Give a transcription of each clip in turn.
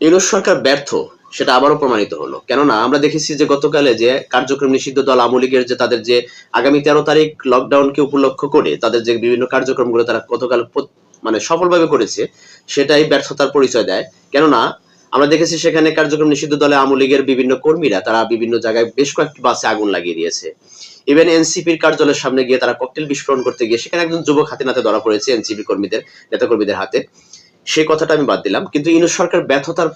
ইউনুস সরকার ব্যর্থ, সেটা আবারও প্রমাণিত হলো। কেননা আমরা দেখেছি যে গতকালে যে কার্যক্রম নিষিদ্ধ দল আওয়ামী লীগের যে তাদের যে আগামী তেরো তারিখ লকডাউনকে উপলক্ষ করে তাদের যে বিভিন্ন কার্যক্রমগুলো তারা গতকাল মানে সফলভাবে করেছে, সেটাই ব্যর্থতার পরিচয় দেয়। কেননা আমরা দেখেছি সেখানে কার্যক্রম নিষিদ্ধ দলে আওয়ামী লীগের বিভিন্ন কর্মীরা তারা বিভিন্ন জায়গায় বেশ কয়েকটি বাসে আগুন লাগিয়ে দিয়েছে। ইভেন এনসিপির কার্যালয়ের সামনে গিয়ে তারা ককটেল বিস্ফোরণ করতে গিয়ে সেখানে একজন যুবক হাতে নাতে ধরা পড়েছে এনসিপি কর্মীদের নেতা কর্মীদের হাতে। সেই কথাটা আমি বাদ দিলাম। কিন্তু ইউনুস সরকার ব্যর্থতার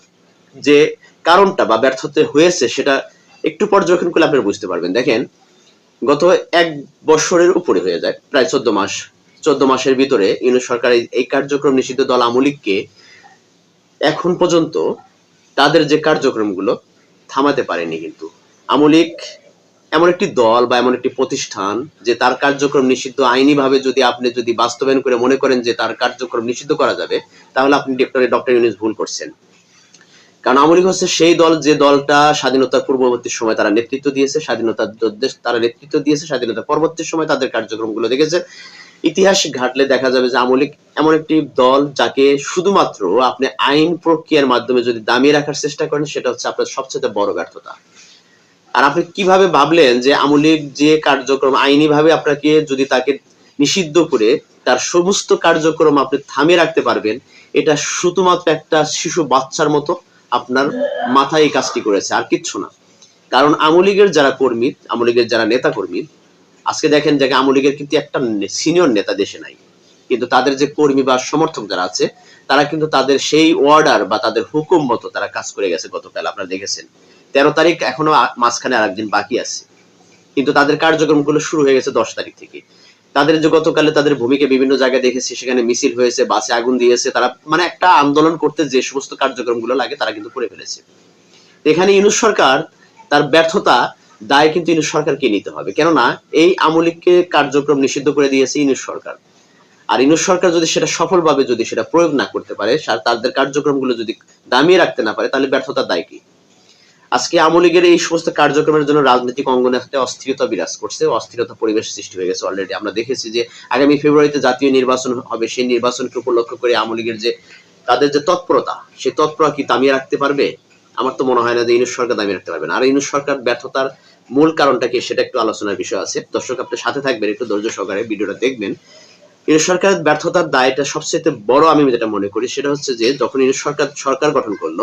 যে কারণটা বা ব্যর্থতে হয়েছে সেটা একটু পর্যবেক্ষণ করলে আপনারা বুঝতে পারবেন। দেখেন, গত এক বছরের উপরে হয়ে যায়, প্রায় চোদ্দ মাস, চোদ্দ মাসের ভিতরে ইউনুস সরকার এই- কার্যক্রম নিষিদ্ধ দল আমলিককে এখন পর্যন্ত তাদের যে কার্যক্রমগুলো থামাতে পারেনি কিন্তু। আমলিক এমন একটি দল বা এমন একটি প্রতিষ্ঠান যে তার কার্যক্রম নিষিদ্ধ আইনিভাবে যদি আপনি যদি বাস্তবায়ন করে মনে করেন যে তার কার্যক্রম নিষিদ্ধ করা যাবে, তাহলে আপনি ডক্টর ডক্টর ইউনুস ভুল করছেন। কারণ আওয়ামী হচ্ছে সেই দল, যে দলটা স্বাধীনতার পূর্ববর্তী সময় তারা নেতৃত্ব দিয়েছে, স্বাধীনতার তারা নেতৃত্ব দিয়েছে, স্বাধীনতার পরবর্তী সময় তাদের কার্যক্রমগুলো দেখেছে। ইতিহাস ঘাটলে দেখা যাবে যে আওয়ামী লীগ এমন একটি দল যাকে শুধুমাত্র আপনি আইন প্রক্রিয়ার মাধ্যমে যদি দামিয়ে রাখার চেষ্টা করেন, সেটা হচ্ছে আপনার সবচেয়ে বড় ব্যর্থতা। আর আপনি কীভাবে ভাবলেন যে আওয়ামী যে কার্যক্রম আইনি ভাবে আপনাকে যদি তাকে নিষিদ্ধ করে তার সমস্ত কার্যক্রম আপনি থামিয়ে রাখতে পারবেন, এটা শুধুমাত্র একটা শিশু বাচ্চার মতো আপনার মাথায় কাজটি করেছে, আর কিচ্ছু না। কারণ আওয়ামী লীগের যারা কর্মী আওয়ামী লীগের যারা নেতা কর্মী আজকে দেখেন যে আওয়ামী লীগের কিন্তু একটা সিনিয়র নেতা দেশে নাই। কিন্তু তাদের যে কর্মী বা সমর্থক যারা আছে, তারা কিন্তু তাদের সেই অর্ডার বা তাদের হুকুম মতো তারা কাজ করে গেছে গতকাল, আপনারা দেখেছেন। তেরো তারিখ এখনও মাঝখানে আর একদিন বাকি আছে। কিন্তু তাদের কার্যক্রমগুলো শুরু হয়ে গেছে দশ তারিখ থেকে। তাদের যে গতকালে তাদের ভূমিকা বিভিন্ন জায়গায় দেখেছি, সেখানে মিছিল হয়েছে, বাসে আগুন দিয়েছে, তারা মানে একটা আন্দোলন করতে যে সমস্ত কার্যক্রমগুলো লাগে, তারা কিন্তু করে ফেলেছে। এখানে ইউনুস সরকার তার ব্যর্থতা দায় কিন্তু ইউনুস সরকারকে নিতে হবে। কেননা এই আমলিককে কার্যক্রম নিষিদ্ধ করে দিয়েছে ইউনুস সরকার। আর ইউনুস সরকার যদি সেটা সফলভাবে যদি সেটা প্রয়োগ না করতে পারে তাদের কার্যক্রমগুলো যদি দামিয়ে রাখতে না পারে, তাহলে ব্যর্থতার দায় কি? আজকে আওয়ামী লীগের এই সমস্ত কার্যক্রমের জন্য রাজনৈতিক অঙ্গনে একটা অস্থিরতা বিরাজ করছে, অস্থিরতা পরিবেশ সৃষ্টি হয়ে গেছে অলরেডি আমরা দেখেছি যে আগামী ফেব্রুয়ারিতে জাতীয় নির্বাচন হবে, সেই নির্বাচনকে উপলক্ষ করে আওয়ামী লীগের যে তাদের যে তৎপরতা, সেই তৎপরতা কি দামিয়ে রাখতে পারবে? আমার তো মনে হয় না যে ইউনুস সরকার দামিয়ে রাখতে পারবে। না আর ইউনুস সরকার ব্যর্থতার মূল কারণটা কি সেটা একটু আলোচনার বিষয় আছে। দর্শক আপনি সাথে থাকবেন, একটু ধৈর্য সহকারে ভিডিওটা দেখবেন। ইউনুস সরকারের ব্যর্থতার দায়টা সবচেয়ে বড় আমি যেটা মনে করি সেটা হচ্ছে যে যখন ইউনুস সরকার সরকার গঠন করল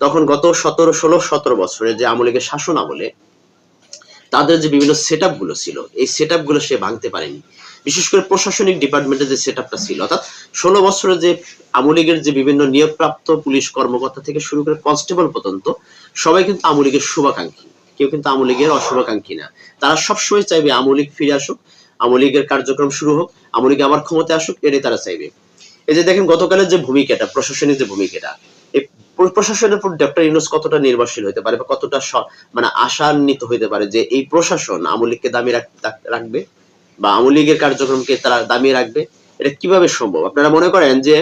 তখন গত সতেরো, ষোলো, সতেরো বছরে যে আওয়ামী লীগের শাসন আমলে তাদের যে বিভিন্ন সেটগুলো ছিল, এই সেটগুলো সে ভাঙতে পারেনি। বিশেষ করে প্রশাসনিক ডিপার্টমেন্টের যে সেট ছিল, অর্থাৎ ষোলো বছরে যে আওয়ামী লীগের যে বিভিন্ন নিয়োগপ্রাপ্ত পুলিশ কর্মকর্তা থেকে শুরু করে কনস্টেবল পর্যন্ত সবাই কিন্তু আওয়ামী লীগের শুভাকাঙ্ক্ষী। কেউ কিন্তু আওয়ামী লীগের অশুভাকাঙ্ক্ষী না। তারা সবসময় চাইবে আওয়ামী লীগ ফিরে আসুক আওয়ামী লীগের কার্যক্রম শুরু হোক আওয়ামী আবার ক্ষমতায় আসুক, এটাই তারা চাইবে। এই যে দেখেন, গতকালের যে ভূমিকাটা, প্রশাসনিক যে ভূমিকাটা প্রশাসনের উপর ডক্টর ইউনুস কতটা নির্ভরশীল হতে পারে বা কতটা মানে আশান্বিত হইতে পারে যে এই প্রশাসন আওয়ামী লীগকে দামি রাখবে বা আওয়ামী লীগের কার্যক্রমকে তারা দামিয়ে রাখবে? এটা কীভাবে সম্ভব? আপনারা মনে করেন যে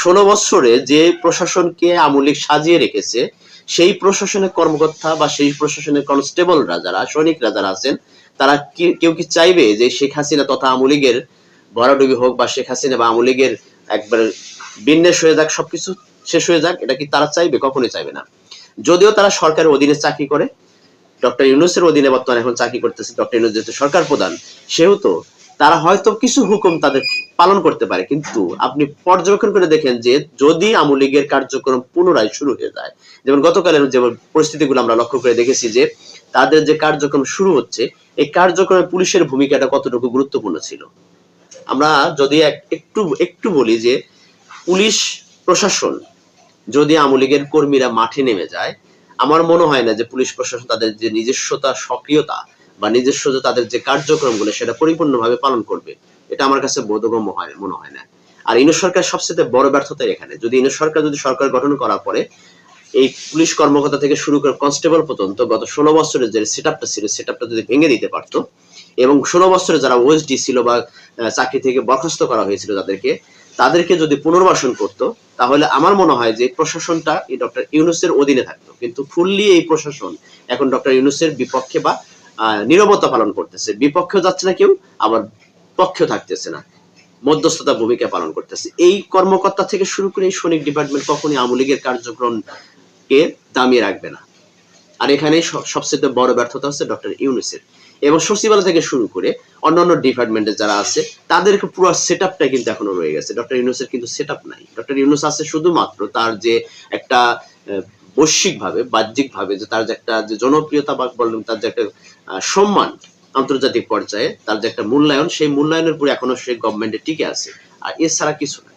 ষোলো বছরে যে প্রশাসনকে আওয়ামী লীগ সাজিয়ে রেখেছে, সেই প্রশাসনের কর্মকর্তা বা সেই প্রশাসনের কনস্টেবলরা যারা, সৈনিকরা যারা আছেন, তারা কি কেউ কি চাইবে যে শেখ হাসিনা তথা আওয়ামী লীগের ভরাডুবি হোক বা শেখ হাসিনা বা আওয়ামী লীগের একবার বিন্যাস হয়ে যাক সবকিছু? শেষ হয়ে যাক, এটা কি তারা চাইবে? কখনোই চাইবে না। যদিও তারা সরকারের অধীনে চাকরি করে, ডক্টর ইউনুসের অধীনে বর্তমানে এখন চাকরি করতেছে ডক্টর ইউনুস যেহেতু সরকার প্রধান, সেহেতু তারা হয়তো কিছু হুকুম তাদের পালন করতে পারে, কিন্তু আপনি পর্যবেক্ষণ করে দেখেন যে যদি আওয়ামী লীগের কার্যক্রম পুনরায় শুরু হয়ে যায়, যেমন গতকালের যেমন পরিস্থিতিগুলো আমরা লক্ষ্য করে দেখেছি যে তাদের যে কার্যক্রম শুরু হচ্ছে, এই কার্যক্রমে পুলিশের ভূমিকাটা কতটুকু গুরুত্বপূর্ণ ছিল? আমরা যদি এক- একটু একটু বলি যে পুলিশ প্রশাসন যদি আওয়ামী লীগের কর্মীরা মাঠে নেমে যায়, আমার মনে হয় না যে পুলিশ প্রশাসন তাদের যে নিজস্বতা, সক্রিয়তা বা নিজস্ব যে তাদের যে কার্যক্রমগুলো, সেটা পরিপূর্ণভাবে পালন করবে। এটা আমার কাছে বোধগম্য হয়, মনে হয় না। আর ইনু সরকার সবচেয়ে বড় ব্যর্থতা এখানে। যদি ইনু সরকার, যদি সরকার গঠন করার পরে এই পুলিশ কর্মকর্তা থেকে শুরু করে কনস্টেবল পর্যন্ত গত ষোলো বছরের যে সেট আপটা ছিল সেট আপটা যদি ভেঙে দিতে পারতো, এবং ষোলো বছরে যারা ওএসডি ছিল বা চাকরি থেকে বরখাস্ত করা হয়েছিল তাদেরকে তাদেরকে যদি পুনর্বাসন করতো, তাহলে আমার মনে হয় যে প্রশাসনটা এই ডক্টর ইউনুসের অধীনে থাকতো। কিন্তু ফুললি এই প্রশাসন এখন ডক্টর ইউনুসের বিপক্ষে বা নীরবতা পালন করতেছে। বিপক্ষেও যাচ্ছে না কেউ, আবার পক্ষেও থাকতেছে না। মধ্যস্থতা ভূমিকা পালন করতেছে। এই কর্মকর্তা থেকে শুরু করে এই সৈনিক ডিপার্টমেন্ট কখনই আওয়ামী লীগের কার্যক্রমকে দামিয়ে রাখবে না। আর এখানে সবচেয়ে বড় ব্যর্থতা হচ্ছে ডক্টর ইউনুসের। এবং সচিবালয় থেকে শুরু করে অন্যান্য ডিপার্টমেন্টে যারা আছে, তাদেরকে পুরো সেট আপটা কিন্তু এখনও রয়ে গেছে। ডক্টর ইউনুসের কিন্তু সেট আপ নাই। ডক্টর ইউনুস আছে শুধুমাত্র তার যে একটা বৈশ্বিক ভাবে বাহ্যিক ভাবে যে তার যে একটা যে জনপ্রিয়তা বা বললাম তার যে একটা সম্মান আন্তর্জাতিক পর্যায়ে, তার যে একটা মূল্যায়ন, সেই মূল্যায়নের উপরে এখনও সে গভর্নমেন্টে টিকে আছে। আর এছাড়া কিছু নাই।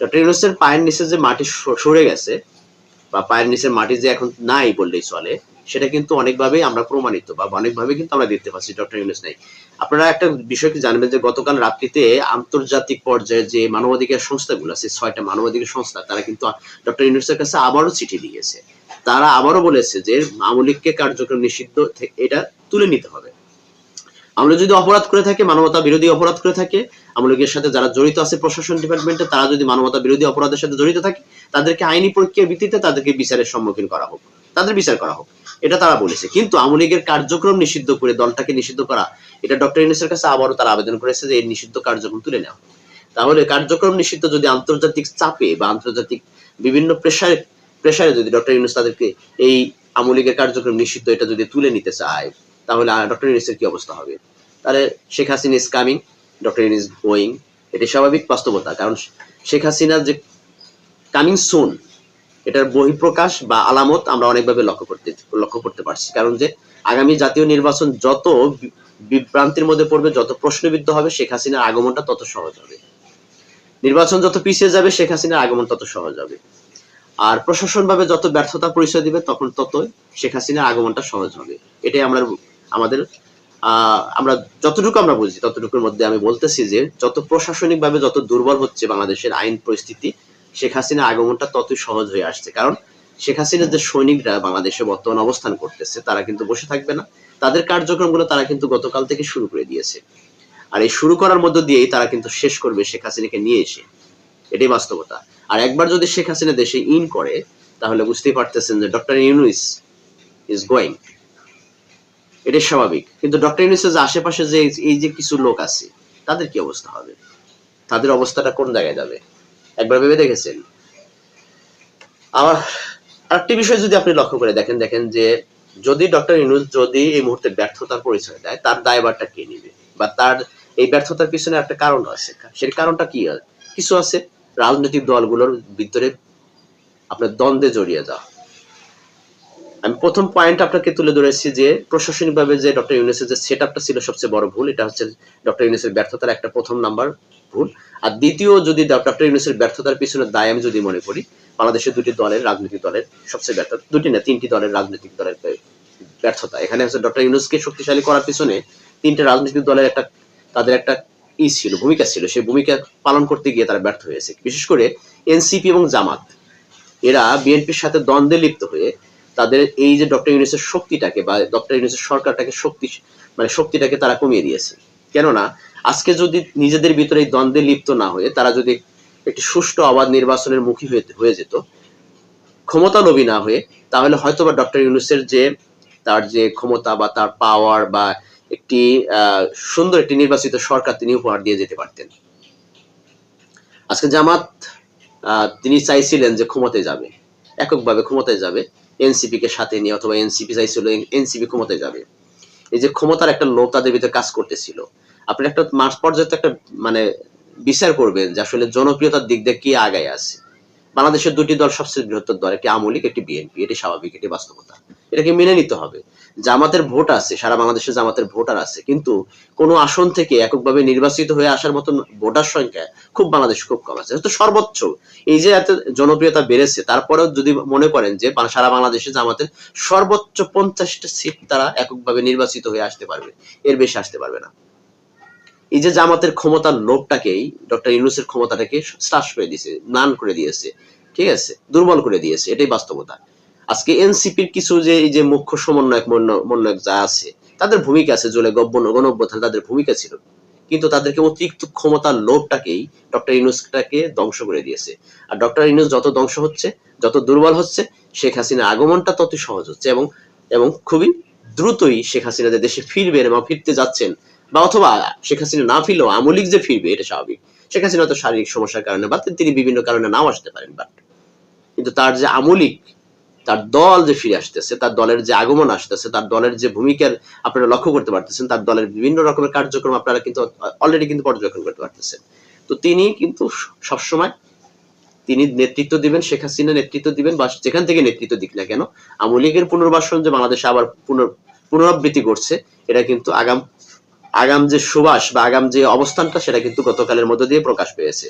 ডক্টর ইউনুসের পায়ের নিচে যে মাটি সরে গেছে, বা পায়ের নিচের মাটি যে এখন নাই বললেই চলে সেটা কিন্তু অনেকভাবেই আমরা প্রমাণিত বা অনেকভাবে কিন্তু আমরা দেখতে পাচ্ছি, ডক্টর ইউনুস নাই। আপনারা একটা বিষয়কে জানবেন যে গতকাল রাত্রিতে আন্তর্জাতিক পর্যায়ে যে মানবাধিকার সংস্থাগুলো আছে, ছয়টা মানবাধিকার সংস্থা, তারা কিন্তু ডক্টর ইউনুসের কাছে আবারও চিঠি দিয়েছে। তারা আবারও বলেছে যে লীগকে কার্যক্রম নিষিদ্ধ এটা তুলে নিতে হবে। আমরা যদি অপরাধ করে থাকে, মানবতা বিরোধী অপরাধ করে থাকে, আওয়ামী লীগের সাথে যারা জড়িত আছে প্রশাসন ডিপার্টমেন্টে, তারা যদি মানবতা বিরোধী অপরাধের সাথে জড়িত থাকে, তাদেরকে আইনি প্রক্রিয়ার ভিত্তিতে তাদেরকে বিচারের সম্মুখীন করা হোক। তাদের বিচার করা হোক। এটা তারা বলেছে। কিন্তু আওয়ামী লীগের কার্যক্রম নিষিদ্ধ করে, দলটাকে নিষিদ্ধ করা, এটা ডক্টর ইউনুসের কাছে আবারও তারা আবেদন করেছে যে এই নিষিদ্ধ কার্যক্রম তুলে নেওয়া। তাহলে কার্যক্রম নিষিদ্ধ যদি আন্তর্জাতিক চাপে বা আন্তর্জাতিক বিভিন্ন প্রেশারে প্রেশারে যদি ডক্টর ইউনুস তাদেরকে এই আওয়ামী লীগের কার্যক্রম নিষিদ্ধ এটা যদি তুলে নিতে চায়, তাহলে ডক্টর ইউনুসের কি অবস্থা হবে? তাহলে Sheikh Hasina is coming doctor Yunus going এটি স্বাভাবিক বাস্তবতা। কারণ শেখ হাসিনার যে কামিং সুন এটার বহিঃপ্রকাশ বা আলামত আমরা অনেকভাবে লক্ষ্য করতে লক্ষ্য করতে পারছি। কারণ যে আগামী জাতীয় নির্বাচন যত বিভ্রান্তির মধ্যে পড়বে যত প্রশ্নবিদ্ধ হবে শেখ হাসিনার আগমনটা তত সহজ হবে। নির্বাচন যত পিছিয়ে যাবে শেখ হাসিনার আগমন তত সহজ হবে। আর প্রশাসনভাবে যত ব্যর্থতা পরিচয় দিবে তখন তত শেখ হাসিনার আগমনটা সহজ হবে। এটাই আমরা আমাদের আহ, আমরা যতটুকু আমরা বুঝি ততটুকুর মধ্যে আমি বলতেছি যে যত প্রশাসনিকভাবে যত দুর্বল হচ্ছে বাংলাদেশের আইন পরিস্থিতি শেখ হাসিনার আগমনটা ততই সহজ হয়ে আসছে। কারণ শেখ হাসিনার যে সৈনিকরা বাংলাদেশে বর্তমান অবস্থান করতেছে, তারা কিন্তু বসে থাকবে না। তাদের কার্যক্রমগুলো তারা কিন্তু গতকাল থেকে শুরু করে দিয়েছে। আর এই শুরু করার মধ্য দিয়েই তারা কিন্তু শেষ করবে শেখ হাসিনাকে নিয়ে এসে। এটাই বাস্তবতা। আর একবার যদি শেখ হাসিনা দেশে ইন করে, তাহলে বুঝতেই পারতেছেন যে ডক্টর ইউনুইস ইজ গোয়িং এটাই স্বাভাবিক। কিন্তু ডক্টর ইউনুসের আশেপাশে যে এই যে কিছু লোক আছে, তাদের কি অবস্থা হবে? তাদের অবস্থাটা কোন জায়গায় যাবে? একবার ভেবে দেখেছেন? আবার আরেকটি বিষয় যদি আপনি লক্ষ্য করে দেখেন দেখেন যে যদি ডক্টর ইউনুস যদি এই মুহূর্তে ব্যর্থতার পরিচয় দেয়, তার দায়ভারটা কে নিবে? বা তার এই ব্যর্থতার পিছনে একটা কারণ আছে। সেই কারণটা কি কিছু আছে। রাজনৈতিক দলগুলোর ভিতরে আপনার দ্বন্দ্বে জড়িয়ে যাওয়া। আমি প্রথম পয়েন্ট আপনাকে তুলে ধরেছি যে প্রশাসনিকভাবে যে ডক্টর ইউনুসের যে সেট আপটা ছিল সবচেয়ে বড় ভুল, এটা হচ্ছে ডক্টর ইউনুসের ব্যর্থতার একটা প্রথম নাম্বার ভুল আর দ্বিতীয় যদি ডক্টর ইউনুসের ব্যর্থতার পিছনে দায় আমি যদি মনে করি, বাংলাদেশের দুটি দলের রাজনৈতিক দলের সবচেয়ে ব্যর্থ দুটি না, তিনটি দলের রাজনৈতিক দলের ব্যর্থতা। এখানে হচ্ছে ডক্টর ইউনুসকে শক্তিশালী করার পিছনে তিনটে রাজনৈতিক দলের একটা তাদের একটা ই ছিল, ভূমিকা ছিল। সেই ভূমিকা পালন করতে গিয়ে তারা ব্যর্থ হয়েছে বিশেষ করে এনসিপি এবং জামাত। এরা বিএনপির সাথে দ্বন্দ্বে লিপ্ত হয়ে তাদের এই যে ডক্টর ইউনুসের শক্তিটাকে বা ডক্টর ইউনুসের সরকারটাকে শক্তি মানে শক্তিটাকে তারা কমিয়ে দিয়েছে। কেননা, আজকে যদি নিজেদের ভিতরে এই দ্বন্দ্বে লিপ্ত না হয়ে তারা যদি একটি সুষ্ঠু অবাধ নির্বাচনের মুখী হয়ে যেত ক্ষমতা লোভী না হয়ে, তাহলে হয়তো বা ডক্টর ইউনুসের যে, তার যে ক্ষমতা বা তার পাওয়ার বা একটি সুন্দর একটি নির্বাচিত সরকার তিনি উপহার দিয়ে যেতে পারতেন। আজকে জামাত তিনি চাইছিলেন যে ক্ষমতায় যাবে, এককভাবে ক্ষমতায় যাবে এনসিপি কে সাথে নিয়ে অথবা এনসিপি চাইছিল এনসিপি ক্ষমতায় যাবে। এই যে ক্ষমতার একটা লোভ তাদের ভিতরে কাজ করতেছিল। আপনি একটা মাস পর্যায়ে একটা মানে বিচার করবেন যে আসলে জনপ্রিয়তার দিক দিয়ে কি আগায় আছে। বাংলাদেশের দুটি দল সবচেয়ে বৃহত্তর দল, একটি আওয়ামী লীগ, একটি বিএনপি। এটি স্বাভাবিক, এটি বাস্তবতা। এটাকে মেনে নিতে হবে। জামাতের ভোট আছে, সারা বাংলাদেশে জামাতের ভোটার আছে, কিন্তু কোনো আসন থেকে এককভাবে নির্বাচিত হয়ে আসার মতন ভোটার সংখ্যা খুব বাংলাদেশ খুব কম আছে। সর্বোচ্চ, এই যে এত জনপ্রিয়তা বেড়েছে, তারপরেও যদি মনে করেন যে সারা বাংলাদেশে জামাতের সর্বোচ্চ পঞ্চাশটা সিট তারা এককভাবে নির্বাচিত হয়ে আসতে পারবে, এর বেশি আসতে পারবে না। এই যে জামাতের ক্ষমতার লোভটাকেই ডক্টর ইউনুসের ক্ষমতাটাকে শ্বাস করে দিয়েছে, ম্লান করে দিয়েছে, ঠিক আছে? দুর্বল করে দিয়েছে, এটাই বাস্তবতা। আজকে এনসিপির কিছু যে, এই যে মুখ্য সমন্বয়ক মন্বয়ক যা আছে, তাদের ভূমিকা আছে, জলে গব্বন গণঅভ্যুত্থান তাদের ভূমিকা ছিল। কিন্তু তাদেরকে অতিরিক্ত ক্ষমতার লোভটাকেই ডক্টর ইউনুসটাকে ধ্বংস করে দিয়েছে। আর ডক্টর ইউনুস যত ধ্বংস হচ্ছে, যত দুর্বল হচ্ছে, শেখ হাসিনা আগমনটা ততই সহজ হচ্ছে এবং এবং খুবই দ্রুতই শেখ হাসিনা দেশে ফিরবেন বা ফিরতে যাচ্ছেন বা অথবা শেখ হাসিনা না ফিরলেও আমলিক যে ফিরবে, এটা স্বাভাবিক। শেখ হাসিনা হয়তো শারীরিক সমস্যার কারণে বা তিনি বিভিন্ন কারণে নাও আসতে পারেন বাট কিন্তু তার যে আমলিক, তার দল যে ফিরে আসতেছে, তার দলের যে আগমন আসতেছে, তার দলের যে ভূমিকার আপনারা লক্ষ্য করতে পারতেছেন, তার দলের বিভিন্ন রকমের কার্যক্রম আপনারা কিন্তু অলরেডি কিন্তু পর্যবেক্ষণ করতে পারতেছেন। তো তিনি কিন্তু সবসময় তিনি নেতৃত্ব দিবেন, শেখ হাসিনা নেতৃত্ব দিবেন, বা যেখান থেকে নেতৃত্ব দিক না কেন আওয়ামী পুনর্বাসন যে বাংলাদেশে আবার পুনর, পুনরাবৃত্তি করছে এটা কিন্তু আগাম আগাম যে সুবাস বা আগাম যে অবস্থানটা সেটা কিন্তু গতকালের মধ্য দিয়ে প্রকাশ পেয়েছে।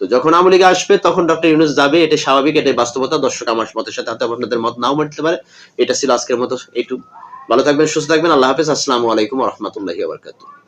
তো যখন আওয়ামী লীগ আসবে, তখন ডক্টর ইউনুস যাবে, এটা স্বাভাবিক এটা বাস্তবতা। দর্শক, আমার মতের সাথে হয়তো আপনাদের মত নাও মানতে পারে। এটা ছিল আজকের মতো। একটু ভালো থাকবেন, সুস্থ থাকবেন। আল্লাহ হাফিজ। আসসালামু আলাইকুম রহমতুল্লাহি বারকাতুহ।